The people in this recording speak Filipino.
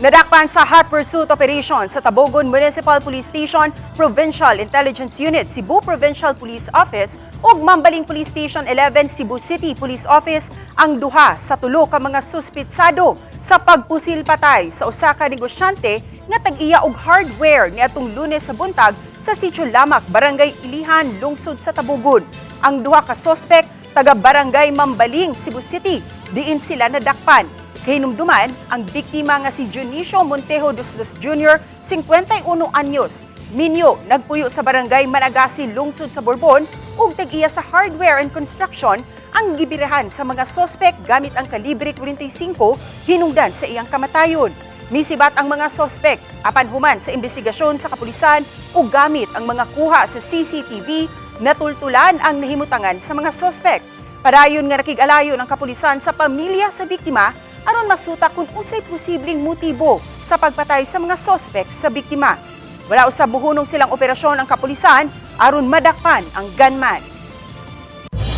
Nadakpan sa hot pursuit operation sa Tabogon Municipal Police Station, Provincial Intelligence Unit, Cebu Provincial Police Office ug Mambaling Police Station 11, Cebu City Police Office ang duha sa tulo ka mga suspitsado sa pagpusil patay sa usa ka negosyante nga tag-iya og hardware niadtong Lunes sa buntag sa Sitio Lamak, Barangay Ilihan, lungsod sa Tabogon. Ang duha ka sospek taga Barangay Mambaling, Cebu City, diin sila nadakpan. Kahinumduman, ang biktima nga si Junicio Montejo Duslos Jr., 51 anyos, minyo nagpuyo sa barangay Managasi, lungsod sa Borbon, ug tag-iya sa hardware and construction ang gibirahan sa mga sospek gamit ang kalibre 45 hinungdan sa iyang kamatayon. Misibat ang mga sospek apan human sa investigasyon sa kapulisan ug gamit ang mga kuha sa CCTV natultulan ang nahimutangan sa mga sospek. Padayon nga nakig-alayon ang kapulisan sa pamilya sa biktima aron masuta kung unsay posibleng motibo sa pagpatay sa mga sospek sa biktima. Wala usab buhunong silang operasyon ang kapulisan aron madakpan ang gunman.